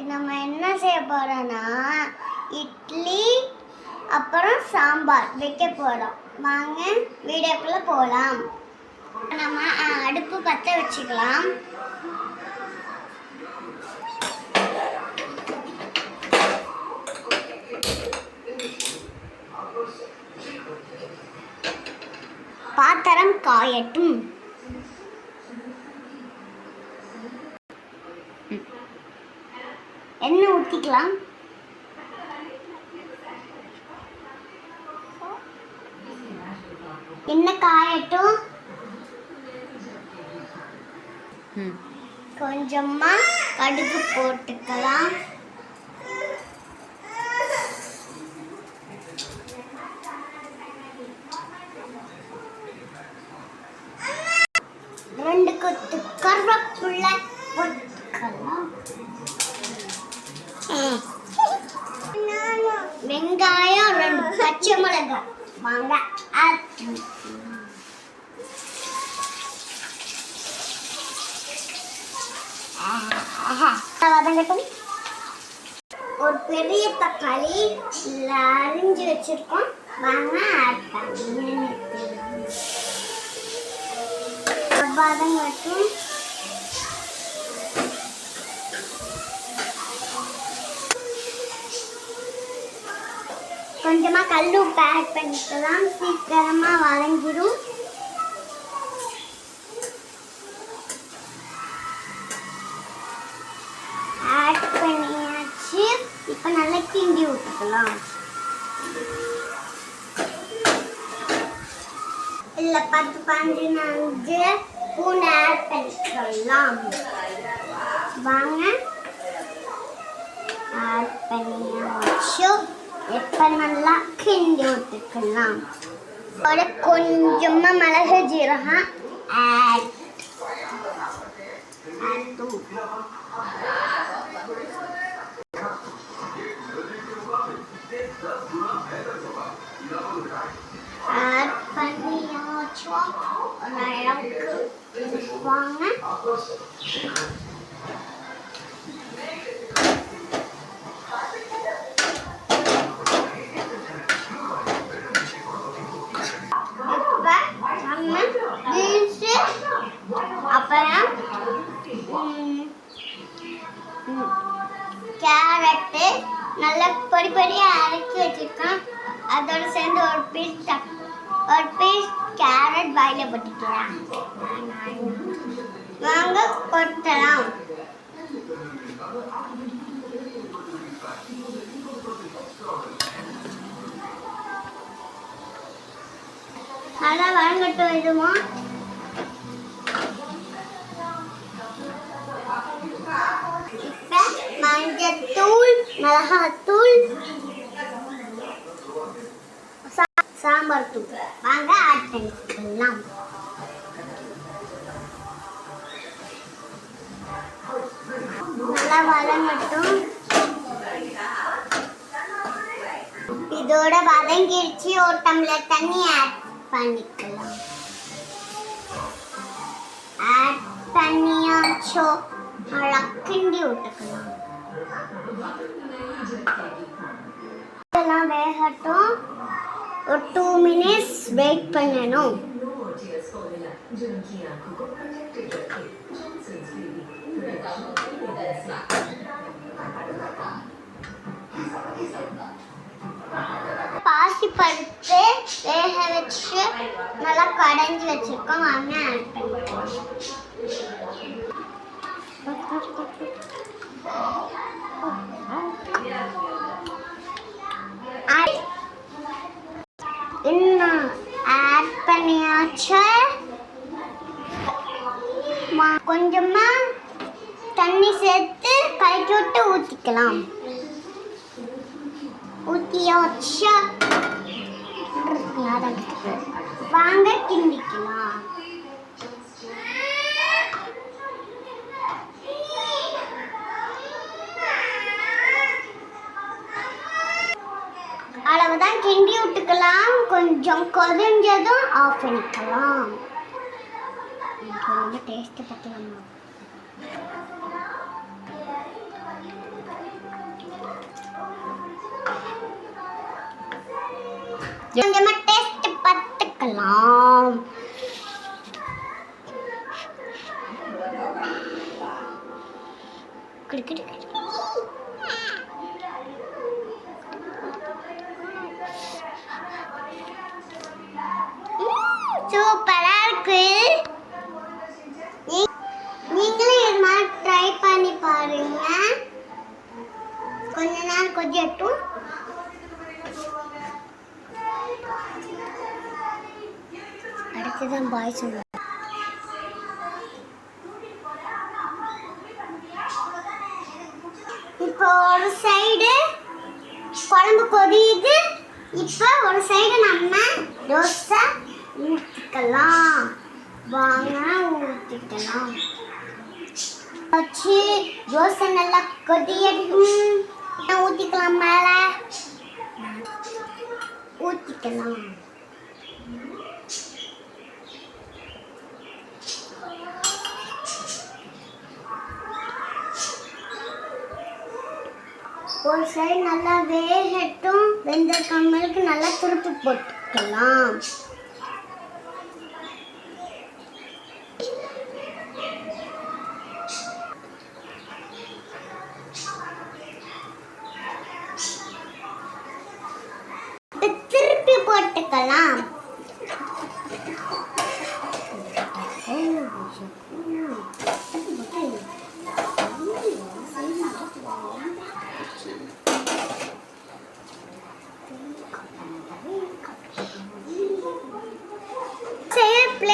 இன்னைக்கு நம்ம என்ன செய்ய போறோம்னா இட்லி அப்புறம் சாம்பார் வைக்க போறோம். வாங்க வீடியோக்குள்ள போகலாம் நம்ம அடுப்பு பற்ற வச்சுக்கலாம். பாத்திரம் காயட்டும். எண்ணெய் ஊற்றிக்கலாம் எண்ணெய் காயட்டும். கொஞ்சமா கடுகு போட்டுக்கலாம். ரெண்டு கொத்து கருவேப்பிள்ள வாங்க வதங்கட்டும். ஒரு பெரிய தக்காளி இதுல அரிஞ்சு வச்சிருக்கோம். வாங்க ஆட் வதங்கட்டும். கொஞ்சமாக கல் உப்பு ஆட் பண்ணிக்கலாம் சீக்கிரமாக வதங்கிடும் ஆட் பண்ணியாச்சு. இப்போ நல்லா கிண்டி விட்டுக்கலாம். இல்லை பத்து பதினஞ்சு பூனை ஆட் பண்ணிக்கலாம். வாங்க. ஆட் பண்ணியாச்சு. இப்போ நல்லா கிண்டி விட்டுக்கலாம். ஒரு கொஞ்சமாக மிளகு ஜீரகம் ஆட் ஆட் பண்ணியாச்சும். வாங்க. பீன்ஸு அப்புறம் கேரட்டு நல்லா பொடி பொடியாக அரைச்சி வச்சிருக்கோம் அதோட சேர்ந்து ஒரு பீஸ் ஒரு பீஸ் கேரட் வாயில் போட்டுக்கலாம் வாங்க கொட்டலாம் நல்லா வழங்கட்டும் இதுமா இப்ப மஞ்சத்தூள் மிளகாத்தூள் சாம்பார் தூள். வாங்க ஆட் பண்ணிக்கலாம். நல்லா வதங்கட்டும் இதோட வதங்கிடுச்சு ஒரு டம்ளர் தண்ணி ஆட் பண்ணிக்கலாம். ஆட் பண்ணியாச்சோ நல்லா கிண்டி விட்டுக்கலாம். இதெல்லாம் வேகட்டும். ஒரு டூ மினிட்ஸ் வெயிட் பண்ணணும். பாசி பருப்பு வேக வச்சு நல்லா கடைஞ்சி வச்சுருக்கோம். வாங்க. ஆட் பண்ணிக்கலாம் இன்னும் ஆட் பண்ணியாச்சு. மா- கொஞ்சமா தண்ணி சேர்த்து கலக்கி விட்டு ஊற்றிக்கலாம் ஊற்றியாச்சா வதங்குது வாங்க கிண்டிக்கலாம். அளவுதான் கிண்டி விட்டுக்கலாம். கொஞ்சம் கொதிஞ்சதும் ஆஃப் பண்ணிக்கலாம். டேஸ்ட் பார்க்கலாம் கொஞ்சமாக டேஸ்ட் பார்த்துக்கலாம் குடு, குடு, குடு. ம், சூப்பரா இருக்கு. நீங்களும் இது மாதிரி ட்ரை பண்ணி பாருங்க. கொஞ்ச நேரம் கொதியட்டும். அடுத்ததான் பாய் சொல்லுவாங்க இப்போ ஒரு சைடு குழம்பு கொதியுது. இப்போ ஒரு சைடு நம்ம தோசை ஊற்றிக்கலாம் வாங்க ஊற்றிக்கலாம் வச்சு தோசை நல்லா கொதியடிக்கும் ஊற்றிக்கலாம் மேலே ஊற்றிக்கலாம் ஒரு சைடு நல்லா வேகட்டும். வெந்த கம்மலுக்கு நல்லா திருப்பி போட்டுக்கலாம். திருப்பி போட்டுக்கலாம்.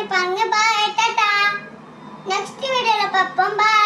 நீங்களும் என்ன ட்ரை பண்ணி பாருங்க பாய்